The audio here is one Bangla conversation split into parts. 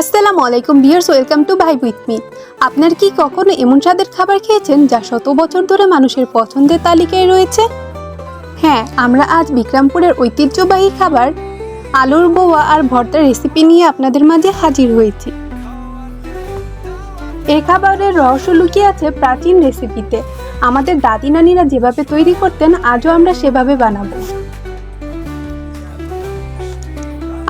আসসালামু আলাইকুম viewers welcome to vibe with me. আপনার কি কখনো এমন স্বাদের খাবার খেয়েছেন যা শত বছর ধরে মানুষের পছন্দের তালিকায় রয়েছে? হ্যাঁ আমরা আজ বিক্রমপুরের ঐতিহ্যবাহী খাবার, আলুর বোয়া আর ভর্তার রেসিপি নিয়ে আপনাদের মাঝে হাজির হয়েছি। এই খাবারের রহস্য লুকিয়ে আছে প্রাচীন রেসিপিতে আমাদের দাদি নানিরা যেভাবে তৈরি করতেন, আজও আমরা সেভাবে বানাবো।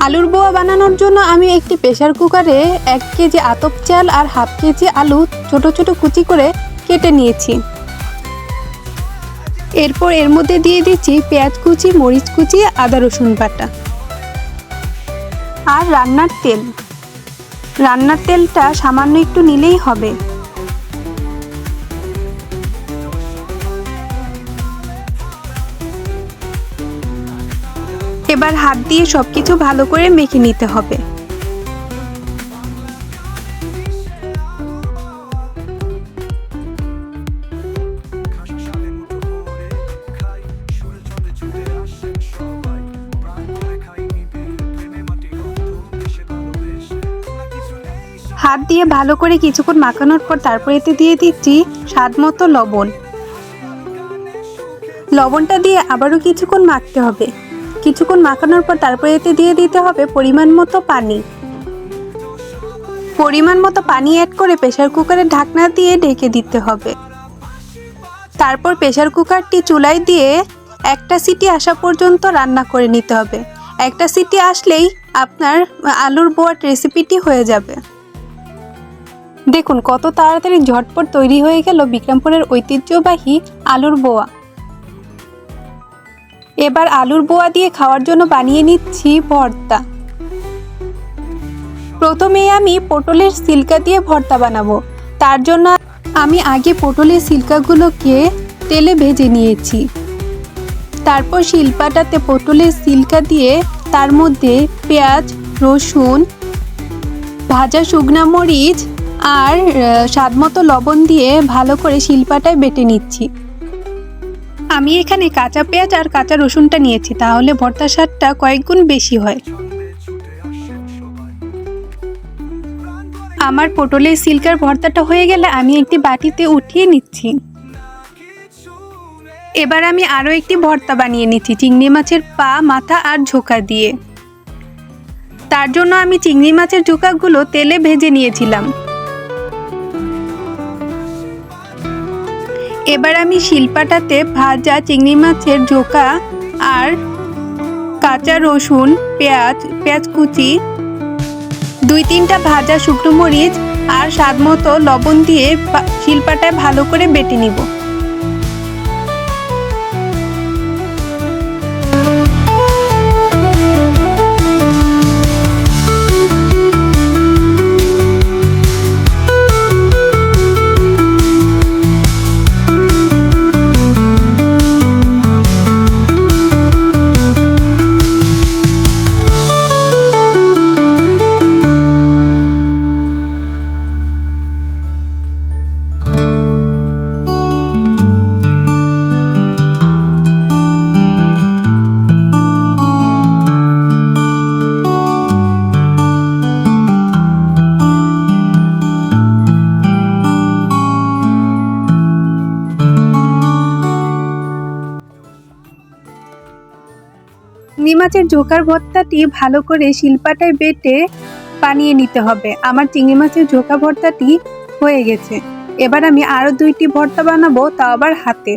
আলুর বোয়া বানানোর জন্য আমি একটি প্রেসার কুকারে এক কেজি আতপ চাল আর হাফ কেজি আলু ছোট ছোট কুচি করে কেটে নিয়েছি। এরপর এর মধ্যে দিয়ে দিচ্ছি পেঁয়াজ কুচি, মরিচ কুচি, আদা রসুন বাটা আর রান্নার তেল। রান্নার তেলটা সামান্য একটু নিলেই হবে। এবার হাত দিয়ে সবকিছু ভালো করে মেখে নিতে হবে। হাত দিয়ে ভালো করে কিছুক্ষণ মাখানোর পর তারপর এতে দিয়ে দিচ্ছি স্বাদ মতো লবণ। লবণটা দিয়ে আবারও কিছুক্ষণ মাখতে হবে। কিছুক্ষণ মাখানোর পর তারপর এতে দিয়ে দিতে হবে পরিমাণ মতো পানি। পরিমাণ মতো পানি অ্যাড করে প্রেসার কুকারের ঢাকনা দিয়ে ঢেকে দিতে হবে। তারপর প্রেসার কুকারটি চুলায় দিয়ে একটা সিটি আসা পর্যন্ত রান্না করে নিতে হবে। একটা সিটি আসলেই আপনার আলুর বোয়াট রেসিপিটি হয়ে যাবে। দেখুন কত তাড়াতাড়ি ঝটপট তৈরি হয়ে গেল বিক্রমপুরের ঐতিহ্যবাহী আলুর বোয়া। এবার আলুর বোয়া দিয়ে খাওয়ার জন্য বানিয়ে নিচ্ছি ভর্তা। প্রথমে আমি পটলের সিল্কা দিয়ে ভর্তা বানাবো। তার জন্য আমি আগে পটলের সিল্কাগুলোকে তেলে ভেজে নিয়েছি। তারপর শিল্পাটাতে পটলের সিল্কা দিয়ে তার মধ্যে পেঁয়াজ, রসুন, ভাজা শুকনা মরিচ আর স্বাদমতো লবণ দিয়ে ভালো করে শিল্পাটায় বেটে নিচ্ছি। আমি এখানে কাঁচা পেঁয়াজ আর কাঁচা রসুনটা নিয়েছি, তাহলে ভর্তার স্বাদটা কয়েক গুণ বেশি হয়। আমার পটলের সিল্কার ভর্তাটা হয়ে গেলে আমি একটি বাটিতে উঠিয়ে নিচ্ছি। এবার আমি আরও একটি ভর্তা বানিয়ে নিচ্ছি, চিংড়ি মাছের পা, মাথা আর ঝোকা দিয়ে। তার জন্য আমি চিংড়ি মাছের ঝোকাগুলো তেলে ভেজে নিয়েছিলাম। এবার আমি শিল্পাটাতে ভাজা চিংড়ি মাছের ঝোকা আর কাঁচা রসুন, পেঁয়াজ পেঁয়াজ কুচি, দুই তিনটা ভাজা শুকনো মরিচ আর স্বাদ মতো লবণ দিয়ে শিল্পাটায় ভালো করে বেটে নিব। চিংড়ি মাছের ঝোকার ভর্তাটি ভালো করে শিল্পাটায় বেটে বানিয়ে নিতে হবে। আমার চিংড়ি মাছের ঝোকা ভর্তাটি হয়ে গেছে। এবার আমি আরও দুইটি ভর্তা বানাবো, তাও আবার হাতে।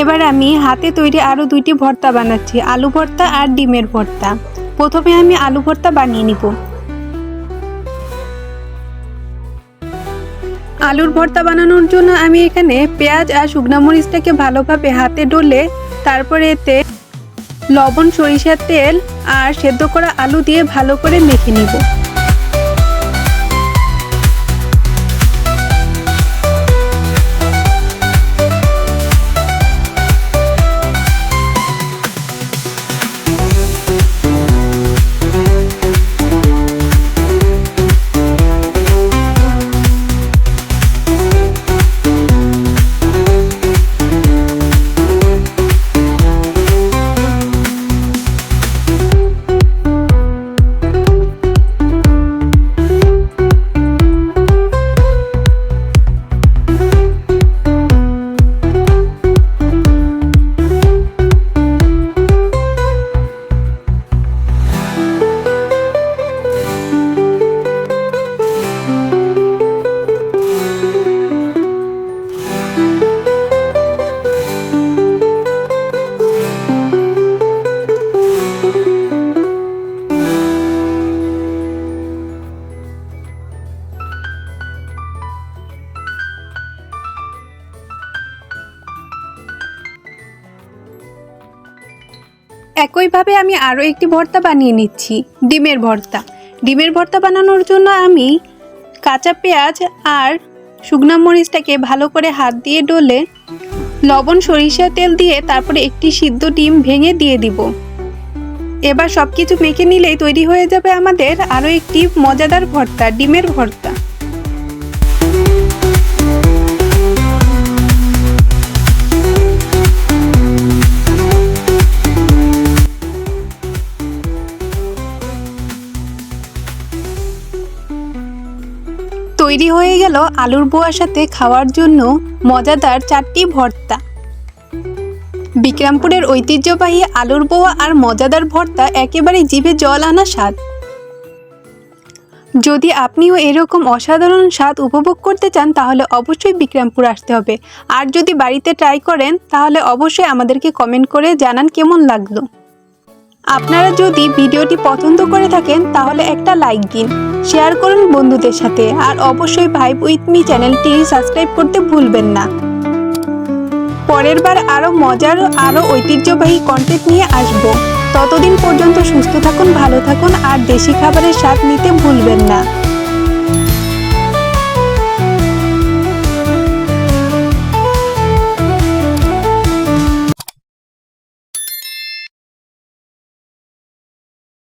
এবার আমি হাতে তৈরি আরও দুইটি ভর্তা বানাচ্ছি, আলু ভর্তা আর ডিমের ভর্তা। প্রথমে আমি আলু ভর্তা বানিয়ে নিব। আলুর ভর্তা বানানোর জন্য আমি এখানে পেঁয়াজ আর শুকনো মরিচটাকে ভালোভাবে হাতে ডলে তারপরে এতে লবণ, সরিষার তেল আর সেদ্ধ করা আলু দিয়ে ভালো করে মেখে নিব। একইভাবে আমি আরও একটি ভর্তা বানিয়ে নিচ্ছি, ডিমের ভর্তা। ডিমের ভর্তা বানানোর জন্য আমি কাঁচা পেঁয়াজ আর শুকনা মরিচটাকে ভালো করে হাত দিয়ে ডলে লবণ সরিষা তেল দিয়ে তারপরে একটি সিদ্ধ ডিম ভেঙে দিয়ে দিব। এবার সব কিছু মেখে নিলেই তৈরি হয়ে যাবে আমাদের আরও একটি মজাদার ভর্তা, ডিমের ভর্তা। হয়ে গেল আলুর বোয়ার সাথে খাওয়ার জন্য মজাদার চারটি ভর্তা। বিক্রমপুরের ঐতিহ্যবাহী আলুর বোয়া আর মজাদার ভর্তা একেবারে জিভে জল আনা স্বাদ। যদি আপনিও এরকম অসাধারণ স্বাদ উপভোগ করতে চান, তাহলে অবশ্যই বিক্রমপুর আসতে হবে। আর যদি বাড়িতে ট্রাই করেন, তাহলে অবশ্যই আমাদেরকে কমেন্ট করে জানান কেমন লাগল। আপনারা যদি ভিডিওটি পছন্দ করে থাকেন, তাহলে একটা লাইক দিন, শেয়ার করুন বন্ধুদের সাথে, আর অবশ্যই ভাইব উইথ মি চ্যানেলটি সাবস্ক্রাইব করতে ভুলবেন না। পরের বার আরও মজার আরও ঐতিহ্যবাহী কন্টেন্ট নিয়ে আসব। ততদিন পর্যন্ত সুস্থ থাকুন, ভালো থাকুন, আর দেশি খাবারের স্বাদ নিতে ভুলবেন না।